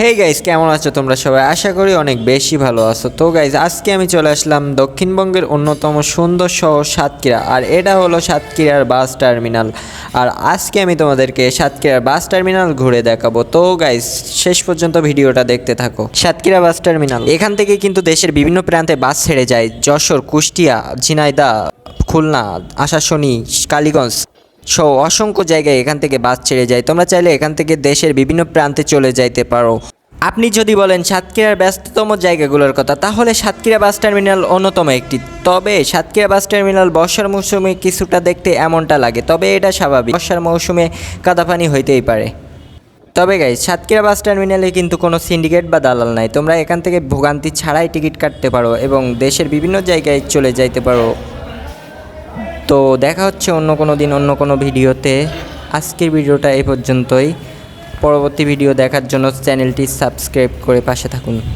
Hey guys কেমন আছো তোমরা সবাই? আশা করি অনেক বেশি ভালো আছো। তো গাইস আজকে আমি চলে আসলাম দক্ষিণবঙ্গের অন্যতম সুন্দর শহর সাতক্ষীরা, আর এটা হলো সাতক্ষীরার বাস টার্মিনাল। আর আজকে আমি তোমাদেরকে সাতক্ষীরার বাস টার্মিনাল ঘুরে দেখাবো। তো গাইস শেষ পর্যন্ত ভিডিওটা দেখতে থাকো। সাতক্ষীরা বাস টার্মিনাল, এখান থেকে কিন্তু দেশের বিভিন্ন প্রান্তে বাস ছেড়ে যায়। যশোর, কুষ্টিয়া, ঝিনাইদা, খুলনা আশাশনি কালীগঞ্জ। সহ অসংখ্য জায়গায় এখান থেকে বাস ছেড়ে যায়। তোমরা চাইলে এখান থেকে দেশের বিভিন্ন প্রান্তে চলে যাইতে পারো। আপনি যদি বলেন সাতক্ষীরার ব্যস্ততম জায়গাগুলোর কথা, তাহলে সাতক্ষীরা বাস টার্মিনাল অন্যতম একটি। তবে সাতক্ষীরা বাস টার্মিনাল বর্ষার মৌসুমে কিছুটা দেখতে এমনটা লাগে, তবে এটা স্বাভাবিক। বর্ষার মৌসুমে কাদাপানি হইতেই পারে। তবে গাই সাতক্ষীরা বাস টার্মিনালে কিন্তু কোনো সিন্ডিকেট বা দালাল নাই। তোমরা এখান থেকে ভোগান্তি ছাড়াই টিকিট কাটতে পারো এবং দেশের বিভিন্ন জায়গায় চলে যাইতে পারো। তো দেখা হচ্ছে অন্য কোনো দিন, অন্য কোনো ভিডিওতে। আজকের ভিডিওটা এই পর্যন্তই। পরবর্তী ভিডিও দেখার জন্য চ্যানেলটি সাবস্ক্রাইব করে পাশে থাকুন।